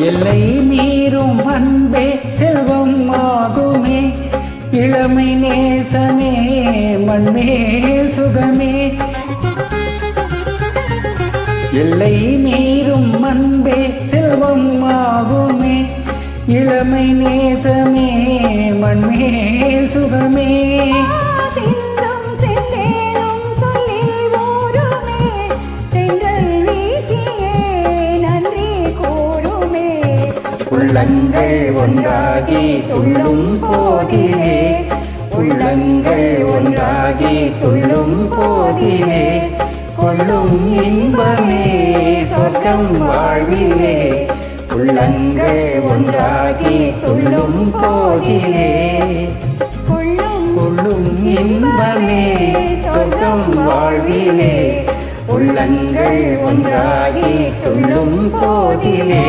எல்லை மீறும் அன்பே செல்வம் ஆகுமே. இளமை நேசமே மண்மேல் சுகமே. எல்லை மீறும் அன்பே செல்வம் ஆகுமே. இளமை நேசமே மண்மேல் சுகமே. உள்ளங்கள் ஒன்றாகி துள்ளும் போதிலே. உள்ளங்கள் ஒன்றாகி துள்ளும் போதிலே. கொள்ளும் இன்பமே சொர்க்கம் வாழ்விலே. உள்ளங்கள் ஒன்றாகி துள்ளும் போதிலே. கொள்ளும் இன்பமே சொர்க்கம் வாழ்விலே. உள்ளங்கள் ஒன்றாகி துள்ளும் போதிலே.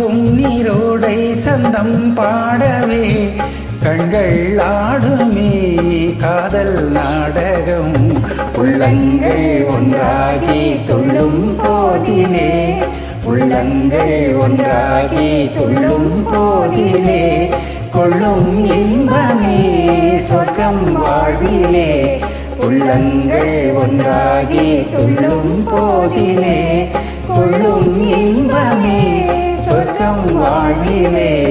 ஆ, நீரோடை சந்தம் பாடவே. கண்கள் ஆடுமே காதல் நாடகம். உள்ளங்கள் ஒன்றாகி துள்ளும் போதிலே. உள்ளங்கள் ஒன்றாகி துள்ளும் போதிலே. கொள்ளும் இன்பமே சொர்க்கம் வாழ்விலே. உள்ளங்கள் ஒன்றாகி துள்ளும் போதிலே. நம் வாழ்விலே.